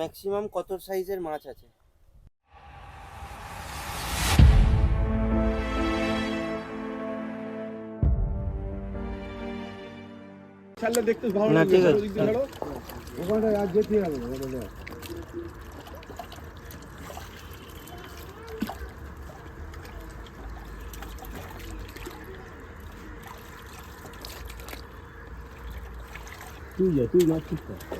Maximum কত সাইজের মাছ আছে দেখতে ভালো না, ঠিক আছে। ওদিক দিয়ে ছাড়ো। ওখানে আর যেতে হবে না, ওখানে না। তুই যা তুই যা ঠিক কর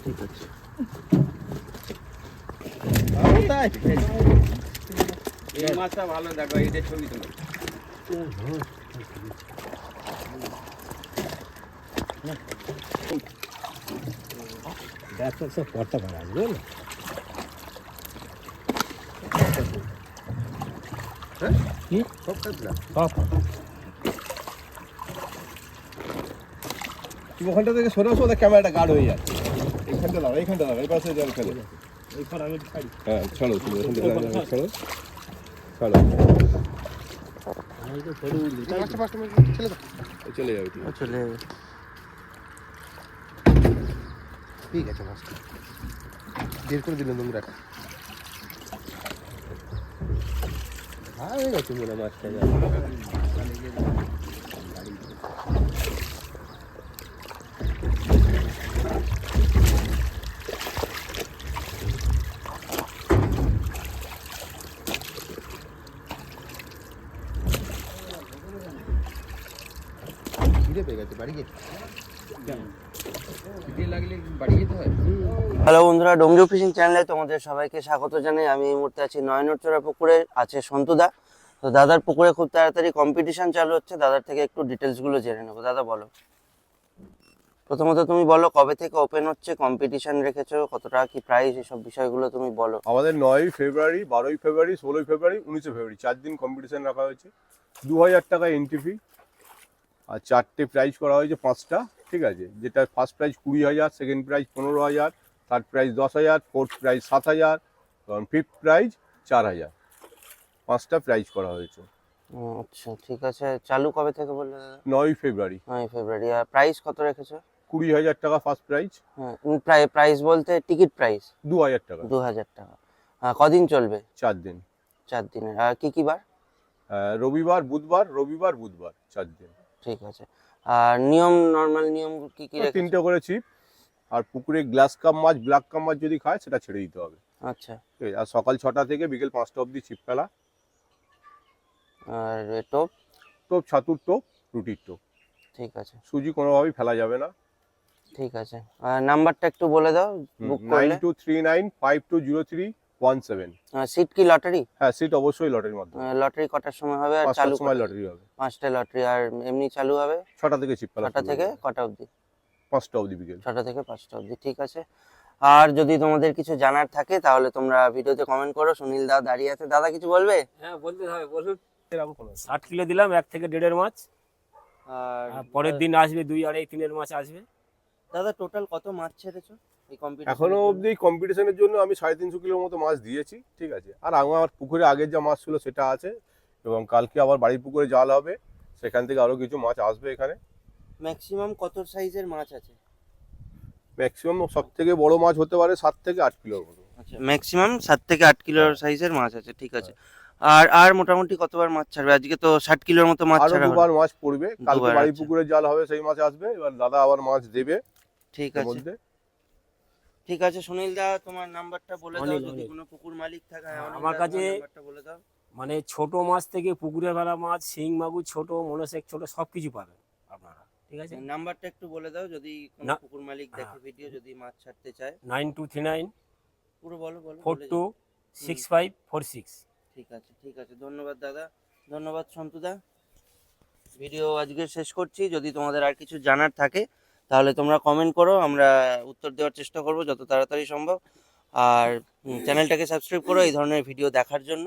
ঠিক আছে এই মাছটা ভালো দেখো এদের ছবি তুলো ব্যবসা সব পরটা করা আসবে না কি? সব তুমি ওখানটা থেকে সরে আসো ক্যামেরাটা গার্ড হয়ে যাচ্ছে। এইখানটা দাও এইখানটা দাও এই পাশে যাও খেলে হ্যাঁ ছাড়ো তুমি দাঁড়িয়ে দাঁড়িয়ে ছাড়ো। ছাড়ো। এই চলে যাবে চলে ঠিক আছে মাছটা বের করে দিলেন নোংরাটা হ্যাঁ হয়ে গেছে মনে মাছটা খিদে পেয়ে গেছে বাড়ি হয়? হ্যালো বন্ধুরা ডোমজু ফিশিং চ্যানেলে তোমাদের সবাইকে স্বাগত জানাই। আমি এই মুহূর্তে আছি নয়নচড়া পুকুরে আছে সন্তুদা। তো দাদার পুকুরে খুব তাড়াতাড়ি কম্পিটিশন চালু হচ্ছে দাদার থেকে একটু ডিটেলসগুলো জেনে নেব। দাদা বলো। প্রথমত তুমি বলো কবে থেকে ওপেন হচ্ছে কম্পিটিশন রেখেছো কত টাকা কি প্রাইস এসব বিষয়গুলো তুমি বলো। আমাদের নয়ই ফেব্রুয়ারি বারোই ফেব্রুয়ারি ষোলোই ফেব্রুয়ারি উনিশে ফেব্রুয়ারি চার দিন কম্পিটিশন রাখা হয়েছে। দু হাজার টাকা এন্ট্রি ফি আর চারটে প্রাইজ করা হয়েছে পাঁচটা ঠিক আছে? যেটা ফার্স্ট প্রাইজ কুড়ি হাজার সেকেন্ড প্রাইজ পনেরো হাজার থার্ড প্রাইজ দশ হাজার ফোর্থ প্রাইজ সাত হাজার ফিফথ প্রাইজ চার হাজার। পাঁচটা প্রাইজ করা হয়েছে। আচ্ছা ঠিক আছে। চালু কবে থেকে বললে দাদা? নয়ই ফেব্রুয়ারি। নয় ফেব্রুয়ারি। আর প্রাইস কত রেখেছো? কুড়ি হাজার টাকা ফার্স্ট প্রাইজ হ্যাঁ প্রাইস বলতে টিকিট প্রাইস দু হাজার টাকা। দু হাজার টাকা। আহ, কদিন চলবে? চার দিন। চার দিনের। আর কি কি বার? রবিবার বুধবার রবিবার বুধবার চার দিন। ঠিক আছে। আর নিয়ম নর্মাল নিয়ম কি কি? তিনটে করে চিপ আর পুকুরে গ্লাস কাপ মাছ ব্ল্যাক কাপ মাছ যদি খায় সেটা ছেড়ে দিতে হবে। আচ্ছা। ঠিক আছে আর সকাল ছটা থেকে বিকেল পাঁচটা অবধি ছিপ ফেলা। আর টোপ? টোপ ছাতুর টোপ রুটির টোপ। ঠিক আছে। সুজি কোনোভাবেই ফেলা যাবে না। ঠিক আছে। আর নাম্বারটা একটু বলে দাও বুক নাইন করলে। Two three nine five two zero three one seven seat কি লটারি হ্যাঁ সিট অবশ্যই লটারির মাধ্যমে। লটারি কটার সময় হবে আর চালু সময় লটারি হবে। পাঁচটা লটারি আর এমনি চালু হবে? ছটা থেকে ছটা থেকে কটা অবধি? পাঁচটা অবধি বিকেল। ছটা থেকে পাঁচটা অবধি ঠিক আছে। আর যদি তোমাদের কিছু জানার থাকে তাহলে তোমরা ভিডিওতে কমেন্ট করো। সুনীল দা দাঁড়িয়ে আছে। দাদা কিছু বলবে? হ্যাঁ বলতে হবে বলুন। ষাট কিলো দিলাম এক থেকে দেড়ের মাছ। আর আর পরের দিন আসবে দুই আড়াই তিনের মাছ আসবে। দাদা টোটাল কত মাছ ছেড়েছো এখনও অবধি কম্পিটিশনের জন্য আমি সাড়ে তিনশো কিলোর মতো মাছ দিয়েছি ঠিক আছে। আর আমার পুকুরে আগের যা মাছ ছিল সেটা আছে এবং কালকে আবার বাড়ির পুকুরে জাল হবে সেখান থেকে আরও কিছু মাছ আসবে এখানে। ম্যাক্সিমাম কত সাইজের মাছ আছে? ম্যাক্সিমাম সব থেকে বড় মাছ হতে পারে সাত থেকে আট কিলোর মতো আচ্ছা ম্যাক্সিমাম সাত থেকে আট কিলোর সাইজের মাছ আছে ঠিক আছে। আর আর মোটামুটি কতবার মাছ ছাড়বে? আজকে তো ষাট কিলোর মতো মাছ ছাড়া। দুবার মাছ পড়বে। কালকে বাড়ির আচ্ছা। পুকুরে জাল হবে সেই মাছ আসবে। এবার দাদা আবার মাছ দেবে। ঠিক আছে। ঠিক আছে সুনীল দা তোমার নাম্বারটা বলে দাও। যদি কোনো পুকুর মালিক থাকে হ্যাঁ, আমার কাছে- নাম্বারটা বলে দাও। মানে ছোট মাছ থেকে পুকুরে ফেলা মাছ শিং মাগুর ছোট মনসেক ছোট সব কিছু পাবেন আপনারা ঠিক আছে? নাম্বারটা একটু বলে দাও যদি কোনো না। পুকুর মালিক দেখে হ্যাঁ। ভিডিও যদি মাছ ছাড়তে চায়। Nine two three nine. পুরো বলো বলো four two. Six five four six. ঠিক আছে ঠিক আছে ধন্যবাদ দাদা। ধন্যবাদ সন্তুদা ভিডিও আজকে শেষ করছি। যদি তোমাদের আর কিছু জানার থাকে তাহলে তোমরা কমেন্ট করো, আমরা উত্তর দেওয়ার চেষ্টা করব যত তাড়াতাড়ি সম্ভব। আর চ্যানেলটাকে সাবস্ক্রাইব করো এই ধরনের ভিডিও দেখার জন্য।